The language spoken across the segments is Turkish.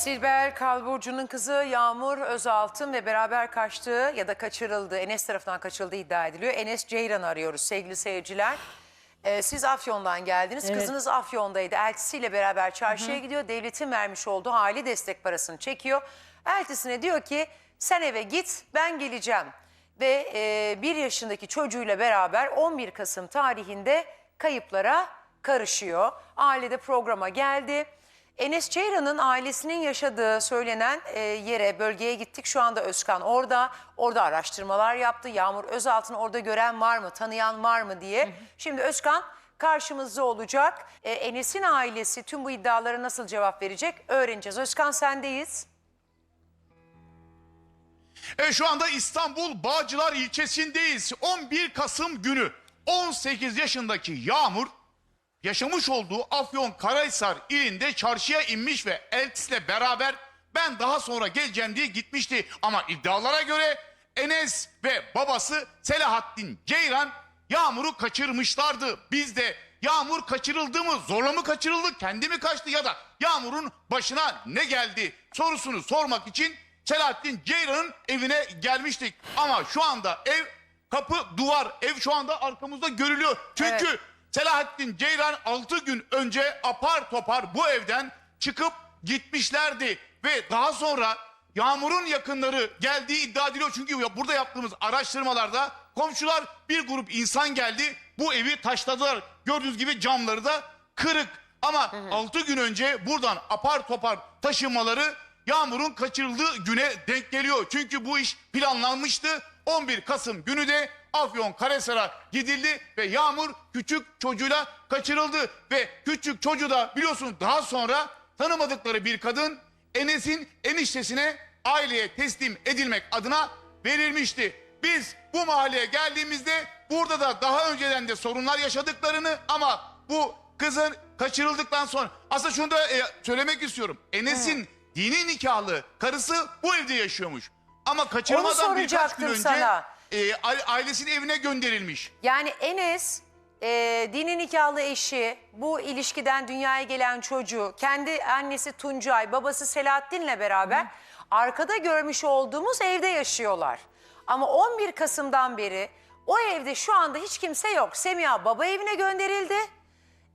Silber Kalburcu'nun kızı Yağmur Özaltın ve beraber kaçtığı ya da kaçırıldığı, Enes tarafından kaçırıldığı iddia ediliyor. Enes Ceyran'ı arıyoruz sevgili seyirciler. Ee, siz Afyon'dan geldiniz. Evet. Kızınız Afyon'daydı. Eltisiyle beraber çarşıya gidiyor. Devletin vermiş olduğu hali destek parasını çekiyor. Eltisine diyor ki sen eve git ben geleceğim. Ve e, bir yaşındaki çocuğuyla beraber 11 Kasım tarihinde kayıplara karışıyor. Ailede programa geldi. Enes Ceyran'ın ailesinin yaşadığı söylenen e, yere, bölgeye gittik. Şu anda Özkan orada. Orada araştırmalar yaptı. Yağmur Özaltın'ı orada gören var mı, tanıyan var mı diye. Şimdi Özkan karşımızda olacak. E, Enes'in ailesi tüm bu iddialara nasıl cevap verecek öğreneceğiz. Özkan sendeyiz. Evet şu anda İstanbul Bağcılar ilçesindeyiz. 11 Kasım günü 18 yaşındaki Yağmur yaşamış olduğu Afyon Karahisar ilinde çarşıya inmiş ve Eltis'le beraber ben daha sonra geleceğim diye gitmişti. Ama iddialara göre Enes ve babası Selahattin Ceyran Yağmur'u kaçırmışlardı. Biz de Yağmur kaçırıldı mı, zorla mı kaçırıldı, kendi mi kaçtı ya da Yağmur'un başına ne geldi sorusunu sormak için Selahattin Ceyran'ın evine gelmiştik. Ama şu anda ev kapı duvar ev şu anda arkamızda görülüyor. Çünkü Evet. Selahattin Ceyran 6 gün önce apar topar bu evden çıkıp gitmişlerdi. Ve daha sonra Yağmur'un yakınları geldiği iddia ediliyor. Çünkü burada yaptığımız araştırmalarda komşular bir grup insan geldi. Bu evi taşladılar. Gördüğünüz gibi camları da kırık. Ama 6 gün önce buradan apar topar taşınmaları Yağmur'un kaçırıldığı güne denk geliyor. Çünkü bu iş planlanmıştı. 11 Kasım günü de Afyon Karahisar'a gidildi ve Yağmur küçük çocuğuyla kaçırıldı. Ve küçük çocuğu da biliyorsun daha sonra tanımadıkları bir kadın Enes'in eniştesine aileye teslim edilmek adına verilmişti. Biz bu mahalleye geldiğimizde burada da daha önceden de sorunlar yaşadıklarını ama bu kızın kaçırıldıktan sonra aslında şunu da e, söylemek istiyorum. Enes'in dini nikahlı karısı bu evde yaşıyormuş. Ama kaçırılmadan birkaç gün önce sana. E, ailesinin evine gönderilmiş. Yani Enes e, dini nikahlı eşi, bu ilişkiden dünyaya gelen çocuğu, kendi annesi Tuncay, babası Selahattin'le beraber arkada görmüş olduğumuz evde yaşıyorlar. Ama 11 Kasım'dan beri o evde şu anda hiç kimse yok. Semiha baba evine gönderildi.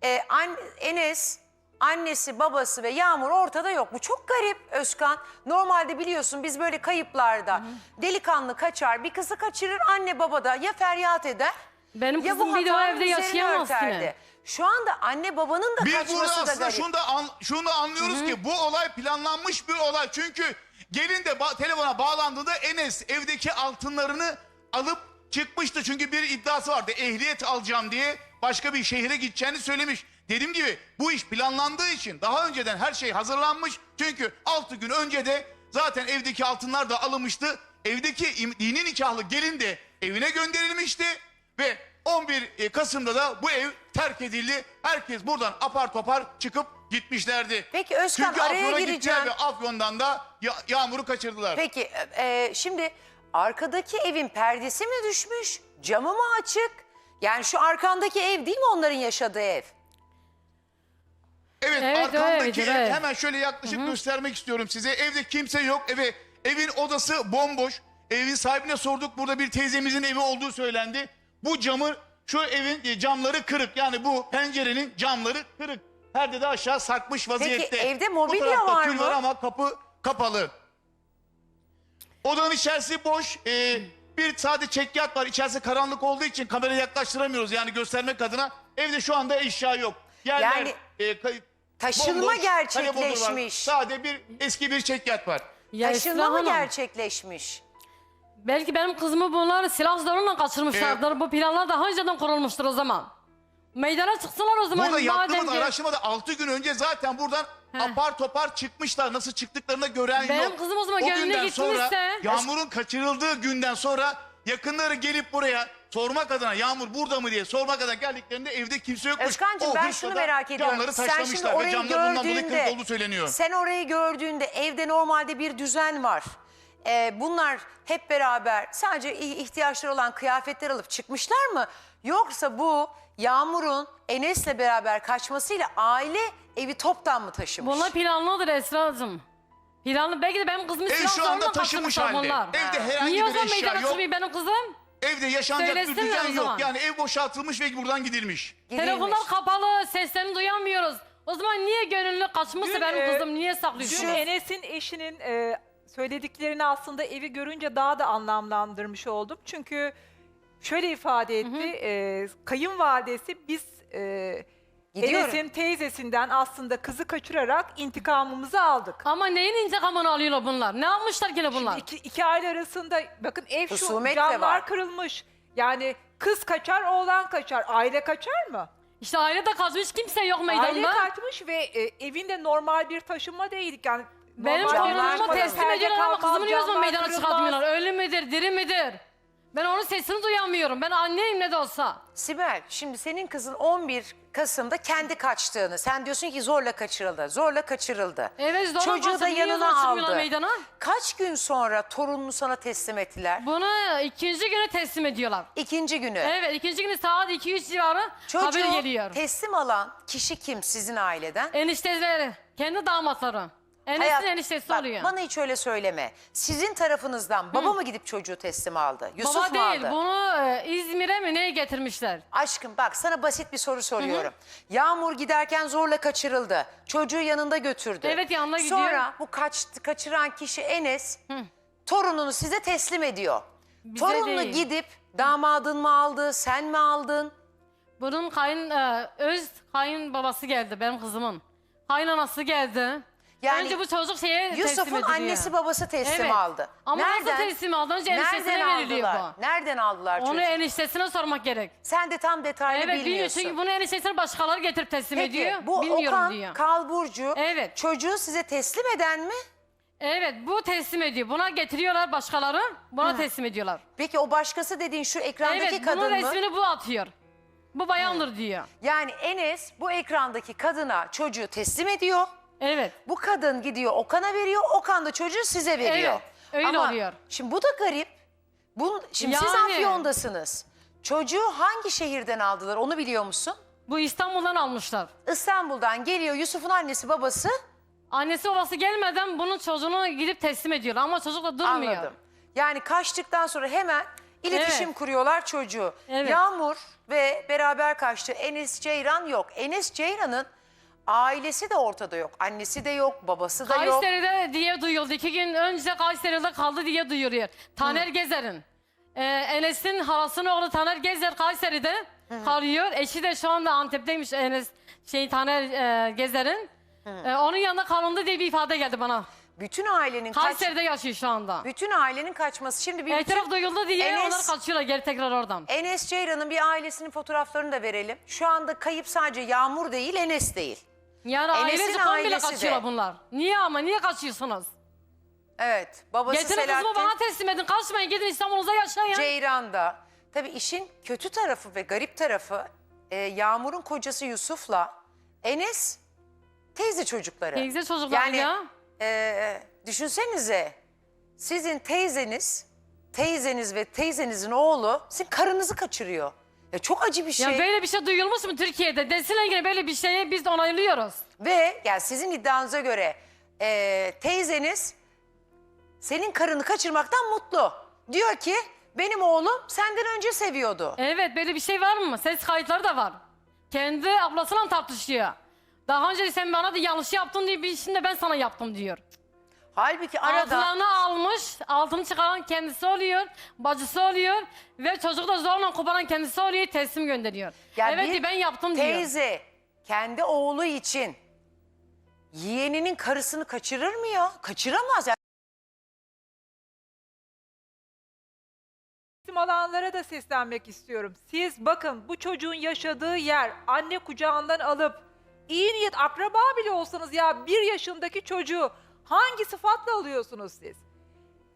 E, an- Enes, annesi, babası ve Yağmur ortada yok. Bu çok garip Özkan. Normalde biliyorsun biz böyle kayıplarda delikanlı kaçar, bir kızı kaçırır, anne baba da ya feryat eder Benim ya kızım bu bir de o hatanın evde üzerine yaşayamaz örterdi. ki. Şu anda anne babanın da Biz kaçması burada da aslında garip. şunu da, an- şunu da anlıyoruz ki bu olay planlanmış bir olay. Çünkü gelin de ba- telefona bağlandığında Enes evdeki altınlarını alıp çıkmıştı. Çünkü bir iddiası vardı ehliyet alacağım diye başka bir şehre gideceğini söylemiş. Dediğim gibi bu iş planlandığı için daha önceden her şey hazırlanmış. Çünkü 6 gün önce de zaten evdeki altınlar da alınmıştı. Evdeki dini nikahlı gelin de evine gönderilmişti. Ve 11 Kasım'da da bu ev terk edildi. Herkes buradan apar topar çıkıp gitmişlerdi. Peki Özkan, Çünkü araya Afyon'a gireceğim. ve Afyon'dan da ya- Yağmur'u kaçırdılar. Peki e, e, şimdi arkadaki evin perdesi mi düşmüş? Camı mı açık? Yani şu arkandaki ev değil mi onların yaşadığı ev? Evet, Evet, arkamdaki evet, ev evet. hemen şöyle yaklaşık göstermek istiyorum size. Evde kimse yok. Eve, evin odası bomboş. Evin sahibine sorduk. Burada bir teyzemizin evi olduğu söylendi. Bu camı şu evin e, camları kırık. Yani bu pencerenin camları kırık. Perde de aşağı sarkmış vaziyette. evde Bu mobilya tarafta var tül mı? ama kapı kapalı. Odanın içerisi boş. Ee, bir sadece çekyat var. İçerisi karanlık olduğu için kamerayı yaklaştıramıyoruz. Yani göstermek adına. Evde şu anda eşya yok. Yerler, Yani e, kay- taşınma bomboş, gerçekleşmiş. var. Sade bir eski bir çekyat var. Ya Taşınma Esra mı Hanım, gerçekleşmiş? Belki benim kızımı bunlar silah zoruyla kaçırmışlardır. Bu planlar daha önceden kurulmuştur o zaman. Meydana çıksınlar o zaman. Burada yaptığımız madem ki- araştırmada 6 gün önce zaten buradan apar topar çıkmışlar. Nasıl çıktıklarını gören Benim yok. kızım o zaman geline günden sonra gitmişse- Yağmur'un kaçırıldığı günden sonra yakınları gelip buraya sormak adına Yağmur burada mı diye sormak adına geldiklerinde evde kimse yokmuş. Özkan'cığım O ben şunu merak ediyorum. Camları Sen şimdi taşlamışlar ve orayı camlar bundan dolayı gördüğünde, kırık olduğu söyleniyor. sen orayı gördüğünde evde normalde bir düzen var. Ee, bunlar hep beraber sadece ihtiyaçları olan kıyafetler alıp çıkmışlar mı? Yoksa bu Yağmur'un Enes'le beraber kaçmasıyla aile evi toptan mı taşımış? Bunlar planlıdır Esra'cığım. Planlı belki de benim kızımı Ev şu anda kaçırmışlar halde. Evde herhangi Niye o bir zaman eşya meydana yok. çıkmıyor benim kızım? Evde yaşanacak bir Söylesinler düzen o yok. zaman. Yani ev boşaltılmış ve buradan gidilmiş. Gidilmiş. Telefonlar kapalı, seslerini duyamıyoruz. O zaman niye gönüllü kaçmışsa Dün, benim e, kızım niye saklıyorsun? Dün Enes'in eşinin e, söylediklerini aslında evi görünce daha da anlamlandırmış oldum. Çünkü şöyle ifade etti, e, kayınvalidesi biz e, Gidiyorum. Enes'in teyzesinden aslında kızı kaçırarak intikamımızı aldık. Ama neyin intikamını alıyorlar bunlar? Ne yapmışlar yine bunlar? İki, iki aile arasında bakın ev Husumet şu de camlar var. kırılmış. Yani kız kaçar, oğlan kaçar. Aile kaçar mı? İşte ailede kaçmış kimse yok Aile meydanda. kaçmış ve e, evinde normal bir taşınma değildik. Yani Benim normal bir torunumu teslim perde ediyorlar ama kalmaz, kızımı niye o zaman camlar meydana kırılmaz. çıkartmıyorlar? Ölü müdür, diri midir? Ben onun sesini duyamıyorum. Ben anneyim ne de olsa. Sibel şimdi senin kızın 11 Kasım'da kendi kaçtığını sen diyorsun ki zorla kaçırıldı. Zorla kaçırıldı. Evet, zorla Çocuğu da kaçırdı. Niye yanına aldı. meydana? Kaç gün sonra torununu sana teslim ettiler? Bunu ikinci güne teslim ediyorlar. İkinci günü. Evet ikinci günü saat 2-3 civarı Çocuğu haber geliyor. teslim alan kişi kim sizin aileden? Enişteleri, kendi damatları. Enes'in Hayat- eniştesi Bak, oluyor. Bana hiç öyle söyleme. Sizin tarafınızdan baba mı gidip çocuğu teslim aldı? Yusuf Baba mu değil, aldı? bunu e, İzmir'e mi neye getirmişler? Aşkım bak sana basit bir soru soruyorum. Yağmur giderken zorla kaçırıldı. Çocuğu yanında götürdü. Evet, yanına gidiyor. Sonra bu kaçtı, kaçıran kişi Enes torununu size teslim ediyor. Bize Torununu değil. gidip damadın mı aldı, sen mi aldın? Bunun kayın, e, öz kayın babası geldi benim kızımın. Kayınanası geldi. Yani Önce bu çocuk şeye teslim Yusuf'un ediliyor. annesi babası teslim Evet. aldı. Ama nasıl teslim aldı? Önce eniştesine nereden veriliyor aldılar? bu. Nereden aldılar Onu çocuğu? eniştesine sormak gerek. Sen de tam detaylı Evet bilmiyor bilmiyorsun. çünkü bunu eniştesine başkaları getirip teslim Peki ediyor. bu Bilmiyorum Okan diyor. Kalburcu Evet. çocuğu size teslim eden mi? Evet bu teslim ediyor. Buna getiriyorlar başkaları. Buna teslim ediyorlar. Peki o başkası dediğin şu ekrandaki Evet kadın bunun mı? resmini bu atıyor. Bu bayandır diyor. Yani Enes bu ekrandaki kadına çocuğu teslim ediyor. Evet. Bu kadın gidiyor Okan'a veriyor. Okan da çocuğu size veriyor. Evet, öyle Ama oluyor. Şimdi bu da garip. Bu, şimdi siz Yani. Afyon'dasınız. Çocuğu hangi şehirden aldılar onu biliyor musun? Bu İstanbul'dan almışlar. İstanbul'dan geliyor Yusuf'un annesi babası. Annesi babası gelmeden bunun çocuğunu gidip teslim ediyorlar ama çocuk da durmuyor. Anladım. Yani kaçtıktan sonra hemen iletişim Evet. kuruyorlar çocuğu. Evet. Yağmur ve beraber kaçtı. Enes Ceyran yok. Enes Ceyran'ın ailesi de ortada yok. Annesi de yok, babası da yok. Kayseri'de diye duyuldu. İki gün önce Kayseri'de kaldı diye duyuruyor. Taner Gezer'in. Ee, Enes'in halasının oğlu Taner Gezer Kayseri'de kalıyor. Eşi de şu anda Antep'teymiş Enes şey Taner e, Gezer'in. Ee, onun yanında kalındı diye bir ifade geldi bana. Bütün ailenin kaç, Kayseri'de yaşıyor şu anda. bütün ailenin kaçması. Şimdi bir bütün- Etraf duyuldu diye Enes- onlar kaçıyorlar geri tekrar oradan. Enes Ceyran'ın bir ailesinin fotoğraflarını da verelim. Şu anda kayıp sadece Yağmur değil, Enes değil. Yani Enes'in ailesi komple ailesi de. kaçıyorlar bunlar. Niye ama niye kaçıyorsunuz? Evet, babası Getirin kızımı Selahattin bana teslim edin. Kaçmayın gidin İstanbul'uza yaşayın. Ceyran da. Tabii işin kötü tarafı ve garip tarafı e, Yağmur'un kocası Yusuf'la Enes teyze çocukları. Teyze çocuklar yani, ya. e, düşünsenize sizin teyzeniz, teyzeniz ve teyzenizin oğlu sizin karınızı kaçırıyor. Ya çok acı bir şey. Ya böyle bir şey duyulmuş mu Türkiye'de? Desinler yine böyle bir şeyi biz de onaylıyoruz. Ve yani sizin iddianıza göre e, teyzeniz senin karını kaçırmaktan mutlu. Diyor ki benim oğlum senden önce seviyordu. Evet böyle bir şey var mı? Ses kayıtları da var. Kendi ablasıyla tartışıyor. Daha önce sen bana da yanlış yaptın diye bir işini de ben sana yaptım diyor. Halbuki arada Altlarını almış, altını çıkaran kendisi oluyor, bacısı oluyor ve çocuğu da zorla koparan kendisi oluyor, teslim gönderiyor. Ya evet bir ben yaptım diyor. teyze kendi oğlu için yeğeninin karısını kaçırır mı ya? Kaçıramaz. Yani Teslim alanlara da seslenmek istiyorum. Siz bakın bu çocuğun yaşadığı yer anne kucağından alıp iyi niyet akraba bile olsanız ya bir yaşındaki çocuğu hangi sıfatla alıyorsunuz siz?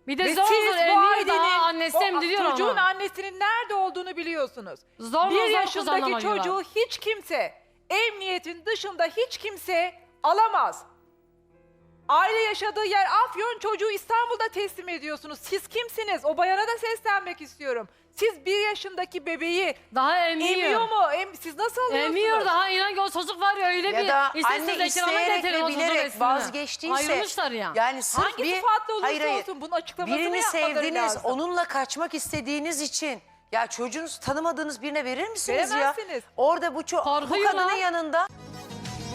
Bir de Ve zor siz zor bu daha ailenin, annesi o emdiriyor çocuğun onu. annesinin nerede olduğunu biliyorsunuz. Zorla bir zor yaşındaki çocuğu hiç kimse emniyetin dışında hiç kimse alamaz. Aile yaşadığı yer Afyon çocuğu İstanbul'da teslim ediyorsunuz. Siz kimsiniz? O bayana da seslenmek istiyorum. Siz bir yaşındaki bebeği Daha emiyor. emiyor mu? Em, siz nasıl alıyorsunuz? Emiyor daha inan ki o çocuk var ya öyle Ya bir da anne isteyerek ve bilerek vazgeçtiyse. Ayrılmışlar ya. Yani sırf Hangi bir, sıfatla olursa hayır, hayır. olsun bunun açıklamasını Birini yapmaları sevdiniz, lazım. onunla kaçmak istediğiniz için ya çocuğunuzu tanımadığınız birine verir misiniz Veremezsiniz. ya? Orada bu, ço- bu Korkuyorlar. kadının yanında